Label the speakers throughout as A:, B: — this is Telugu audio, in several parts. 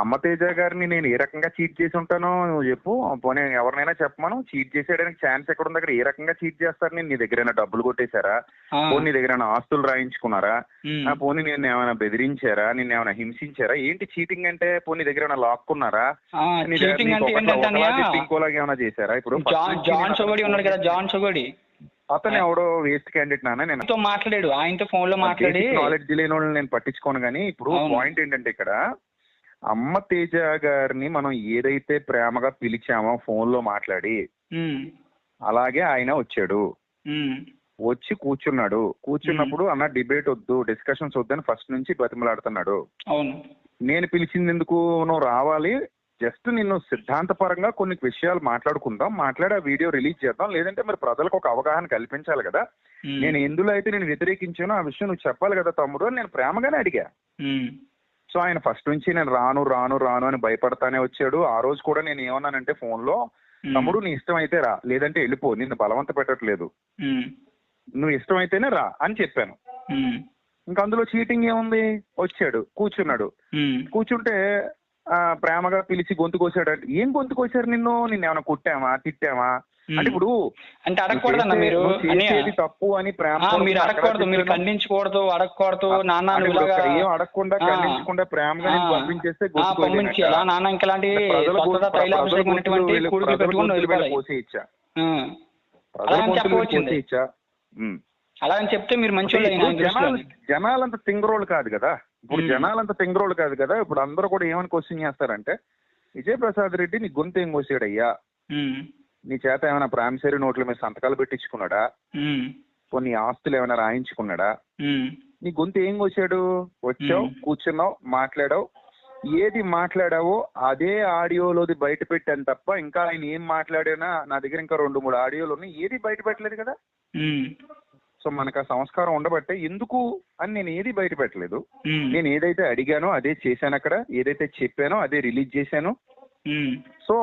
A: అమ్మ తేజ గారిని నేను ఏ రకంగా చీట్ చేసి ఉంటానో నువ్వు చెప్పు. పోనీ ఎవరినైనా చెప్పమను. చీట్ చేసేయడానికి ఛాన్స్ ఎక్కడ ఉంది అక్కడ? ఏ రకంగా చీట్ చేస్తారు? నేను నీ దగ్గర డబ్బులు కొట్టేశారా? పోనీ నీ దగ్గర ఆస్తులు రాయించుకున్నారా? పోనీ నేను ఏమైనా బెదిరించారా? నిన్ను ఏమైనా హింసించారా? ఏంటి చీటింగ్ అంటే పోనీ దగ్గర ఏమైనా లాక్కున్నారా? ఇంకోలాగా ఏమైనా చేశారా? ఇప్పుడు
B: జాన్
A: నేను
B: ఉన్నాడు కదా జాన్
A: అతను ఎవడో వేస్ట్ క్యాండిడేట్ నాన్న నేను
B: మాట్లాడాడు ఆయనతో ఫోన్లో మాట్లాడి.
A: నాలెడ్జ్ లేని వాళ్ళని నేను పట్టించుకోను కానీ ఇప్పుడు. పాయింట్ ఏంటంటే ఇక్కడ అమ్మ తేజ గారిని మనం ఏదైతే ప్రేమగా పిలిచామో ఫోన్లో మాట్లాడి అలాగే ఆయన వచ్చాడు. వచ్చి కూర్చున్నాడు. కూర్చున్నప్పుడు అన్న డిబేట్ వద్దు డిస్కషన్స్ వద్దని ఫస్ట్ నుంచి బతిమలాడుతున్నాడు.
B: అవును.
A: నేను పిలిచింది ఎందుకు నువ్వు రావాలి? జస్ట్ నిన్ను సిద్ధాంతపరంగా కొన్ని విషయాలు మాట్లాడుకుందాం. మాట్లాడి ఆ వీడియో రిలీజ్ చేద్దాం. లేదంటే మరి ప్రజలకు ఒక అవగాహన కల్పించాలి కదా. నేను ఎందులో అయితే నేను వ్యతిరేకించానో ఆ విషయం నువ్వు చెప్పాలి కదా తమ్ముడు నేను ప్రేమగానే అడిగా. సో ఆయన ఫస్ట్ నుంచి నేను రాను రాను రాను అని భయపడతానే వచ్చాడు. ఆ రోజు కూడా నేను ఏమన్నానంటే
B: ఫోన్లో
A: తమ్ముడు నీ ఇష్టం అయితే రా. లేదంటే వెళ్ళిపో. నిన్ను బలవంత పెట్టట్లేదు. నువ్వు ఇష్టం అయితేనే రా అని చెప్పాను. ఇంకా అందులో చీటింగ్ ఏముంది? వచ్చాడు. కూర్చున్నాడు. కూర్చుంటే ఆ, ప్రేమగా పిలిచి గొంతు కోసాడు. ఏం గొంతు కోసారు నిన్ను? నిన్ను ఏమైనా కుట్టామా తిట్టామా అంటే ఇప్పుడు
B: అంటే అడగకూడదన్న మీరు
A: తప్పు అని ప్రేమ
B: మీరు అడగకూడదు మీరు ఖండించకూడదు అడగకూడదు నాన్న
A: ఏం అడగకుండా
B: ఆ.
A: ఖండించకుండా ప్రేమగా నేను
B: ఆ,
A: పంపించేస్తే
B: ఆ,
A: గొంతు
B: పంపించి. ఎలా నాన్న ఇంకలాంటి పెట్టుకుని అలా అని చెప్తే మీరు మంచి
A: జనాలంత తింగరోళ్ళు కాదు కదా? ఇప్పుడు. జనాలంత తింగరోళ్ళు కాదు కదా? ఇప్పుడు అందరూ కూడా ఏమని క్వశ్చన్ చేస్తారంటే విజయప్రసాద్ రెడ్డి నీ గొంతు ఏం కోసాడయ్యా? నీ చేత ఏమైనా ప్రామిసరీ నోట్ల మీద సంతకాలు పెట్టించుకున్నాడా? కొన్ని ఆస్తులు ఏమైనా రాయించుకున్నాడా? నీ గొంతు ఏం కోసాడు? వచ్చావు. కూర్చున్నావు మాట్లాడావు. ఏది మాట్లాడావో అదే ఆడియోలోది బయట పెట్టాను తప్ప ఇంకా ఆయన ఏం మాట్లాడినా? నా దగ్గర ఇంకా రెండు మూడు ఆడియోలు ఉన్నాయి. ఏది బయట పెట్టలేదు కదా సో మనకు ఆ సంస్కారం ఉండబట్టే ఎందుకు అని నేను ఏది బయట పెట్టలేదు నేను ఏదైతే అడిగానో అదే చేశాను అక్కడ. ఏదైతే చెప్పానో అదే రిలీజ్ చేశాను. సో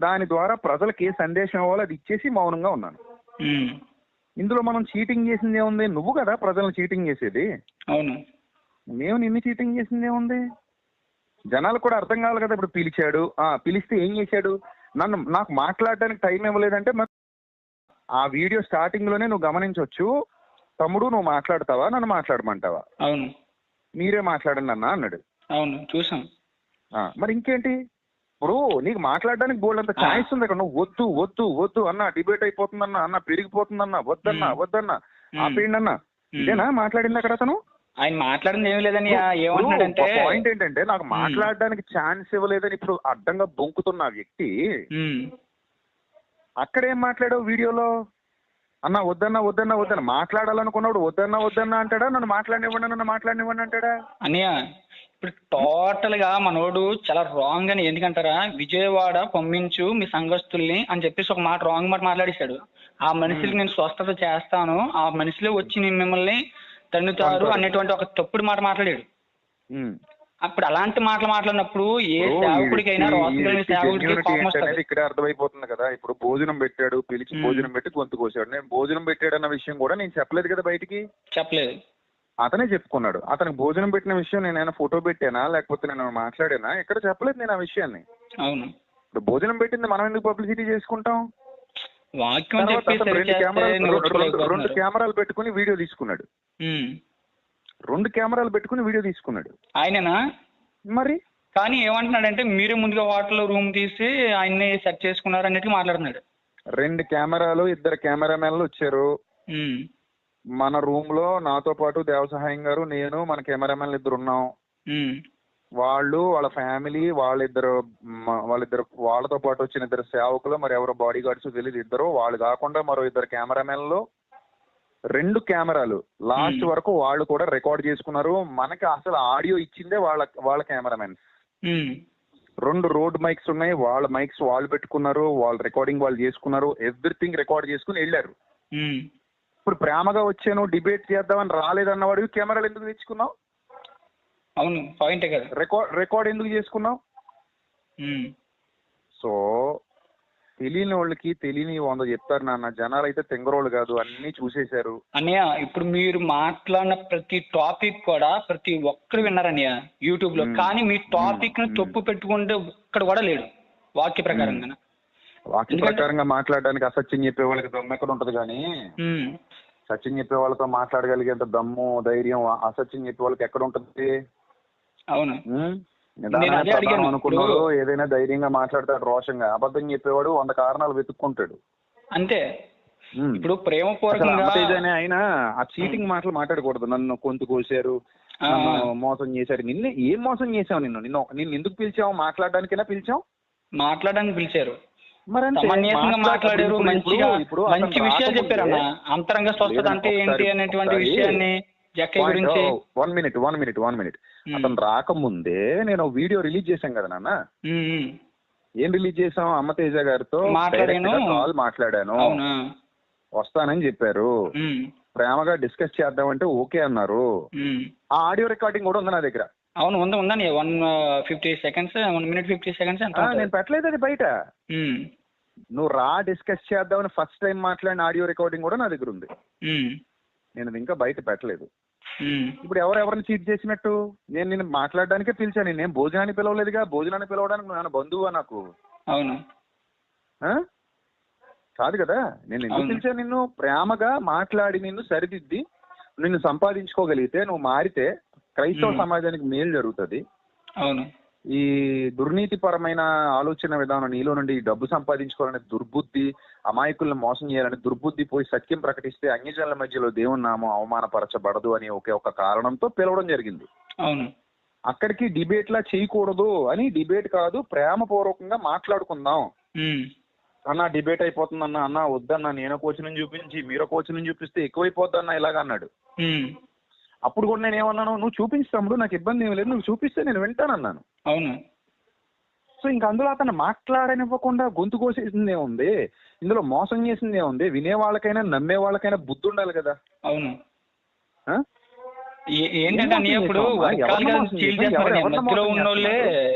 A: దాని ద్వారా ప్రజలకు ఏ సందేశం ఇవ్వాలో అది ఇచ్చేసి మౌనంగా ఉన్నాను. ఇందులో మనం చీటింగ్ చేసింది ఏముంది? నువ్వు కదా ప్రజలను చీటింగ్ చేసేది.
B: అవును.
A: మేము నిన్ను చీటింగ్ చేసింది ఏముంది? జనాలకు కూడా అర్థం కావాలి కదా ఇప్పుడు పిలిచాడు. ఆ పిలిస్తే ఏం చేశాడు? నన్ను నాకు మాట్లాడడానికి టైం ఇవ్వలేదంటే ఆ వీడియో స్టార్టింగ్లోనే నువ్వు గమనించవచ్చు తమ్ముడు నువ్వు మాట్లాడతావా? నన్ను మాట్లాడమంటావా?
B: అవును.
A: మీరే మాట్లాడండి అన్న అన్నాడు.
B: అవును చూసాం.
A: మరి ఇంకేంటి? ఇప్పుడు నీకు మాట్లాడడానికి బోల్డ్ అంత
B: ఆ.
A: ఛాయిస్ ఉంది అక్కడ నువ్వు వద్దు వద్దు వద్దు అన్న డిబేట్ అయిపోతుందన్న అన్న పెరిగిపోతుందన్న వద్దన్న. వద్దన్న. ఆపేయండి అన్న. ఇదేనా మాట్లాడింది అక్కడ అతను
B: ఆయన మాట్లాడింది ఏమి లేదని ఏమంటున్నాడంటే
A: పాయింట్ ఏంటంటే నాకు. మాట్లాడడానికి ఛాన్స్ ఇవ్వలేదని ఇప్పుడు అడ్డంగా బొంకుతున్న ఆ వ్యక్తి అక్కడ ఏం మాట్లాడావు వీడియోలో అన్న వద్దన్న వద్దన్న వద్దన్న మాట్లాడాలనుకున్నాడు వద్దన్న వద్దన్న అంటాడా నన్ను మాట్లాడినివ్వండి నన్ను మాట్లాడినివ్వండి అంటాడా
B: అన్నయ్య ఇప్పుడు టోటల్గా మనోడు చాలా రాంగ్ అని ఎందుకంటారా? విజయవాడ పంపించు మీ సంఘస్థుల్ని అని చెప్పేసి ఒక మాట రాంగ్ మాట మాట్లాడేశాడు. ఆ మనుషులకి నేను స్వస్థత చేస్తాను. ఆ మనుషులే వచ్చి నేను మిమ్మల్ని తన్నుతారు. అనేటువంటి ఒక తప్పుడు మాట మాట్లాడాడు.
A: మ్మ్.
B: అప్పుడు అలాంటి మాటలు మాట్లాడినప్పుడు ఏ సేవకుడికైనా
A: అనేది ఇక్కడే అర్థమైపోతుంది కదా. ఇప్పుడు భోజనం పెట్టాడు పిలిచి
B: మ్మ్.
A: భోజనం పెట్టి గొంతు కోసాడు. నేను భోజనం పెట్టాడన్న విషయం కూడా నేను చెప్పలేదు కదా బయటికి?
B: చెప్పలేదు.
A: అతనే చెప్పుకున్నాడు. అతనికి భోజనం పెట్టిన విషయం నేను ఫోటో పెట్టానా? లేకపోతే నేను మాట్లాడానా? ఎక్కడ చెప్పలేదు నేను ఆ విషయాన్ని.
B: అవును.
A: ఇప్పుడు భోజనం పెట్టింది మనం ఎందుకు పబ్లిసిటీ చేసుకుంటాం? రెండు కెమెరాలు రెండు- కెమెరాలు పెట్టుకుని వీడియో తీసుకున్నాడు. రెండు కెమెరాలు పెట్టుకుని వీడియో తీసుకున్నాడు.
B: ఆయననా?
A: మరి?
B: కానీ ఏమంటున్నాడంటే మీరే ముందుగా వాటర్లో రూమ్ తీసి ఆయన్ని సెట్ చేసుకున్నారు అన్నట్టు మాట్లాడుతున్నాడు.
A: రెండు కెమెరాలు ఇద్దరు కెమెరామెన్లు వచ్చారు. మన రూమ్లో నాతో పాటు దేవసహాయం గారు నేను మన కెమెరామెన్లు ఇద్దరు ఉన్నాం వాళ్ళు వాళ్ళ ఫ్యామిలీ వాళ్ళిద్దరు వాళ్ళిద్దరు వాళ్ళతో పాటు వచ్చిన ఇద్దరు సేవకులు మరి ఎవరో బాడీ గార్డ్స్ తెలియదు ఇద్దరు. వాళ్ళు కాకుండా మరో ఇద్దరు కెమెరామెన్లు. రెండు కెమెరాలు. లాస్ట్. వరకు వాళ్ళు కూడా రికార్డ్ చేసుకున్నారు. మనకి అసలు ఆడియో ఇచ్చిందే వాళ్ళ వాళ్ళ కెమెరామెన్ రెండు రోడ్ మైక్స్ ఉన్నాయి. వాళ్ళ మైక్స్ వాళ్ళు పెట్టుకున్నారు. వాళ్ళ రికార్డింగ్ వాళ్ళు చేసుకున్నారు. ఎవ్రీథింగ్ రికార్డ్ చేసుకుని వెళ్ళారు. ఇప్పుడు ప్రేమగా వచ్చాను డిబేట్ చేద్దామని రాలేదన్నవాడు కెమెరాలు ఎందుకు తెచ్చుకున్నావు?
B: అవును పాయింటే కదా.
A: రికార్డ్ రికార్డ్ ఎందుకు చేసుకున్నావు? సో తెలియని వాళ్ళకి తెలియని వంద చెప్తారు నాన్న. జనాలు అయితే తెంగరోళ్ళు కాదు అన్ని చూసేశారు.
B: అన్నయ్య ఇప్పుడు మీరు మాట్లాడిన ప్రతి టాపిక్ కూడా ప్రతి ఒక్కరు విన్నారు అన్నయ్య
A: యూట్యూబ్లో.
B: కానీ మీ
A: టాపిక్ను.
B: తప్పు పెట్టుకుంటే ఒక్కడ కూడా లేడు వాక్య ప్రకారంగా
A: వాక్య ప్రకారంగా మాట్లాడడానికి అసత్యం చెప్పే వాళ్ళకి దమ్ము ఎక్కడ ఉంటది కానీ. సత్యం చెప్పే వాళ్ళతో మాట్లాడగలిగేంత దమ్ము ధైర్యం అసత్యం చెప్పే వాళ్ళకి ఎక్కడ ఉంటుంది?
B: అవును.
A: అనుకున్నాడు ఏదైనా ధైర్యంగా మాట్లాడతాడు రోషంగా. అబద్ధం చెప్పేవాడు వంద కారణాలు వెతుక్కుంటాడు.
B: అంతే. ఇప్పుడు
A: అమతేజ్ అనే ఆయన ఆ చీటింగ్ మాటలు మాట్లాడకూడదు. నన్ను కొంత కోసారు మోసం చేశారు. నిన్ను ఏం మోసం చేసావు నిన్ను? నిన్ను నిన్ను ఎందుకు పిలిచావు? మాట్లాడడానికైనా పిలిచావు?
B: మాట్లాడడానికి పిలిచారు. మాట్లాడారు మంచిగా
A: ఇప్పుడు
B: మంచి విషయాలు
A: రాకముందే-
B: చెప్పారు అన్న అంతరంగ స్వస్థత అంటే ఏంటి అనేటువంటి విషయాన్ని
A: one minute one minute one minute. అతను రాకముందే నేను వీడియో రిలీజ్ చేశాం కదా నాన్న. ఏం రిలీజ్ చేసాం అమ్మ తేజ గారితో
B: మాట్లాడాను.
A: కాల్ మాట్లాడాను. వస్తానని చెప్పారు. ప్రేమగా డిస్కస్ చేద్దామంటే ఓకే అన్నారు. ఆ ఆడియో రికార్డింగ్ కూడా ఉంది నా దగ్గర?
B: అవును ఉంది ఉందని one fifty seconds one minute fifty seconds?
A: నేను పెట్టలేదు అది బయట. నువ్వు రా డిస్కస్ చేద్దామని ఫస్ట్ టైం మాట్లాడిన ఆడియో రికార్డింగ్ కూడా నా దగ్గర ఉంది. నేను ఇంకా బయట పెట్టలేదు. ఇప్పుడు ఎవరు ఎవరిని చీట్ చేసినట్టు? నేను నిన్ను మాట్లాడడానికే పిలిచాను నేను భోజనానికి పిలవలేదుగా? భోజనానికి పిలవడానికి నాన్న బంధువా నాకు?
B: అవును.
A: ఆ? కాదు కదా. నేను ఎందుకు. పిలిచాను నిన్ను? ప్రేమగా మాట్లాడి నిన్ను సరిదిద్ది నిన్ను సంపాదించుకోగలిగితే నువ్వు మారితే క్రైస్తవ. సమాజానికి మేలు జరుగుతుంది.
B: అవును.
A: ఈ దుర్నీతిపరమైన ఆలోచన విధానం నీలో నుండి ఈ డబ్బు సంపాదించుకోవాలనే దుర్బుద్ధి అమాయకులను మోసం చేయాలని దుర్బుద్ధి పోయి సత్యం ప్రకటిస్తే అన్యజనుల మధ్యలో దేవుని నామం అవమానపరచబడదు అని ఒకే ఒక కారణంతో పిలవడం జరిగింది.
B: అవును.
A: అక్కడికి డిబేట్ లా చేయకూడదు అని డిబేట్ కాదు ప్రేమపూర్వకంగా మాట్లాడుకుందాం.
B: ఉమ్,
A: అన్న డిబేట్ అయిపోతుంది అన్న అన్న వద్దన్న నేను కోచ్ నుంచి చూపించి మీరు కోచ్ నుంచి చూపిస్తే ఎక్కువైపోద్ది అన్న ఇలాగ అన్నాడు. అప్పుడు కూడా నేను ఏమన్నాను నువ్వు చూపించు నాకు ఇబ్బంది ఏమి లేదు నువ్వు చూపిస్తే నేను వింటానన్నాను
B: అవును.
A: సో ఇంక అందులో అతను మాట్లాడనివ్వకుండా గొంతు కోసేసిందే ఉంది. ఇందులో మోసం చేసిందే ఉంది. వినే వాళ్ళకైనా నమ్మే వాళ్ళకైనా బుద్ధి ఉండాలి కదా.
B: అవును. ఏంటంటే అన్నయ్య ఇప్పుడు మధ్యలో ఉన్నోళ్ళే?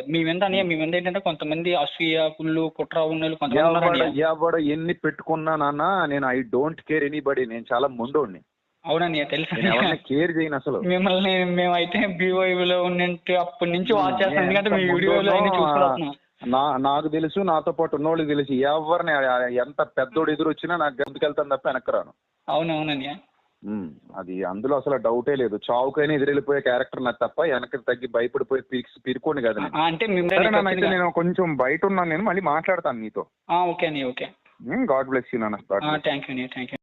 B: మీ మీద అన్నయ్య మీ మీద ఏంటంటే కొంతమంది అసూయ కుళ్ళు కుట్ర ఉన్నోళ్ళు కొంతమంది ఉన్నారు
A: ఎవడ
B: అన్నయ్య.
A: ఎవడ ఎన్ని పెట్టుకున్నా నాన్న నేను ఐ డోంట్ కేర్ ఎనీబడి నేను చాలా మొండోడిని.
B: అవునన్నయ్య తెలుసు.
A: కేర్ చేయను అసలు.
B: మిమ్మల్ని మేమైతే బీఓఐ లో ఉన్నట్టు అప్పటి నుంచి వాచ్ చేస్తాం. ఎందుకంటే మీ వీడియోలు
A: నా నాకు తెలుసు నాతో పాటు ఉన్నోళ్ళకి తెలుసు. ఎవరిని ఎంత పెద్దోడు ఎదురు వచ్చినా నాకు గంతుకెళ్తాను తప్ప వెనక్కి రాను.
B: అవునవునన్నయ్య
A: అది అందులో అసలు డౌటే లేదు. చావుకైనా ఎదురెళ్ళిపోయే క్యారెక్టర్ నాకు తప్ప వెనక్కి తగ్గి భయపడిపోయి పిరికి పిరుకోండి కదా
B: అంటే
A: నేను కొంచెం బయట ఉన్నాను నేను మళ్ళీ మాట్లాడతాను నీతో
B: okay okay.
A: God bless you నాన్న.
B: Thank you thank you